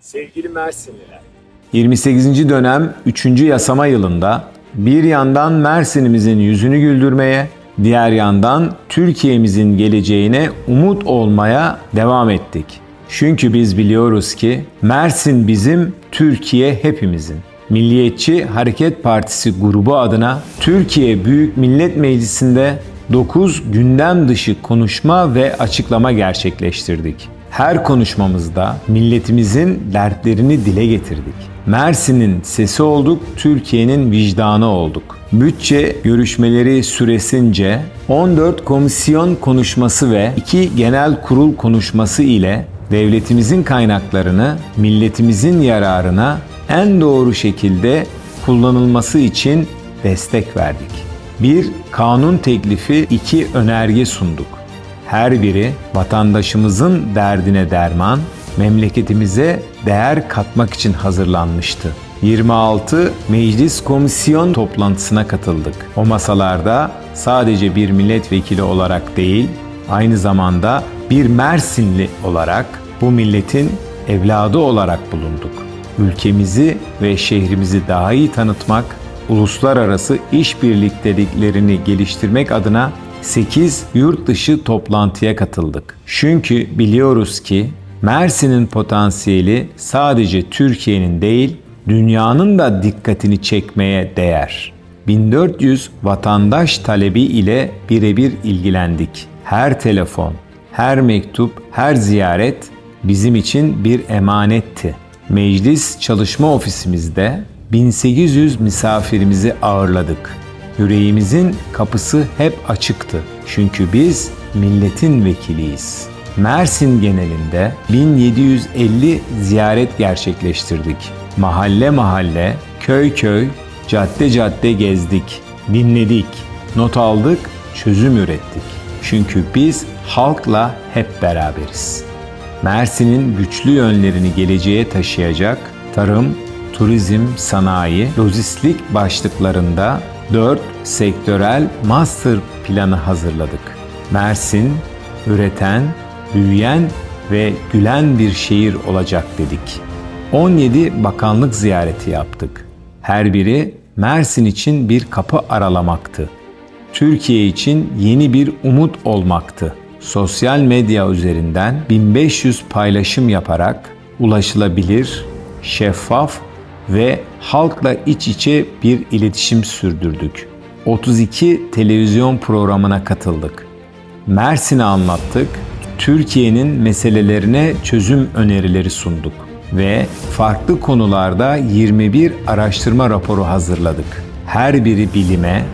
Sevgili Mersinliler, 28. dönem 3. yasama yılında bir yandan Mersin'imizin yüzünü güldürmeye, diğer yandan Türkiye'mizin geleceğine umut olmaya devam ettik. Çünkü biz biliyoruz ki Mersin bizim, Türkiye hepimizin. Milliyetçi Hareket Partisi grubu adına Türkiye Büyük Millet Meclisi'nde 9 gündem dışı konuşma ve açıklama gerçekleştirdik. Her konuşmamızda milletimizin dertlerini dile getirdik. Mersin'in sesi olduk, Türkiye'nin vicdanı olduk. Bütçe görüşmeleri süresince 14 komisyon konuşması ve 2 genel kurul konuşması ile devletimizin kaynaklarını milletimizin yararına en doğru şekilde kullanılması için destek verdik. Bir kanun teklifi, iki önerge sunduk. Her biri vatandaşımızın derdine derman, memleketimize değer katmak için hazırlanmıştı. 26 meclis komisyon toplantısına katıldık. O masalarda sadece bir milletvekili olarak değil, aynı zamanda bir Mersinli olarak bu milletin evladı olarak bulunduk. Ülkemizi ve şehrimizi daha iyi tanıtmak, uluslararası işbirlikteliklerini geliştirmek adına 8 yurt dışı toplantıya katıldık. Çünkü biliyoruz ki Mersin'in potansiyeli sadece Türkiye'nin değil, dünyanın da dikkatini çekmeye değer. 1400 vatandaş talebi ile birebir ilgilendik. Her telefon, her mektup, her ziyaret bizim için bir emanetti. Meclis çalışma ofisimizde 1800 misafirimizi ağırladık. Yüreğimizin kapısı hep açıktı. Çünkü biz milletin vekiliyiz. Mersin genelinde 1750 ziyaret gerçekleştirdik. Mahalle mahalle, köy köy, cadde cadde gezdik, dinledik, not aldık, çözüm ürettik. Çünkü biz halkla hep beraberiz. Mersin'in güçlü yönlerini geleceğe taşıyacak tarım, turizm, sanayi, lojistik başlıklarında 4 sektörel master planı hazırladık. Mersin, üreten, büyüyen ve gülen bir şehir olacak dedik. 17 bakanlık ziyareti yaptık. Her biri Mersin için bir kapı aralamaktı. Türkiye için yeni bir umut olmaktı. Sosyal medya üzerinden 1500 paylaşım yaparak ulaşılabilir, şeffaf ve halkla iç içe bir iletişim sürdürdük. 32 televizyon programına katıldık. Mersin'i anlattık, Türkiye'nin meselelerine çözüm önerileri sunduk ve farklı konularda 21 araştırma raporu hazırladık. Her biri bilime,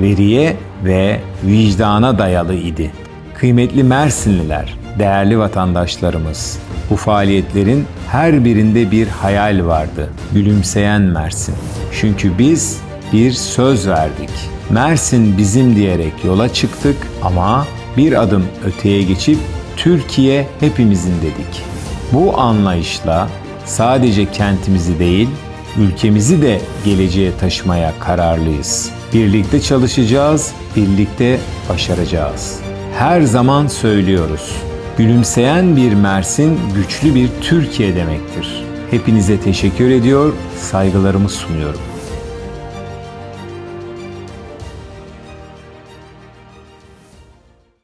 veriye ve vicdana dayalı idi. Kıymetli Mersinliler, değerli vatandaşlarımız, bu faaliyetlerin her birinde bir hayal vardı. Gülümseyen Mersin. Çünkü biz bir söz verdik. Mersin bizim diyerek yola çıktık ama bir adım öteye geçip Türkiye hepimizin dedik. Bu anlayışla sadece kentimizi değil, ülkemizi de geleceğe taşımaya kararlıyız. Birlikte çalışacağız, birlikte başaracağız. Her zaman söylüyoruz. Gülümseyen bir Mersin, güçlü bir Türkiye demektir. Hepinize teşekkür ediyor, saygılarımı sunuyorum.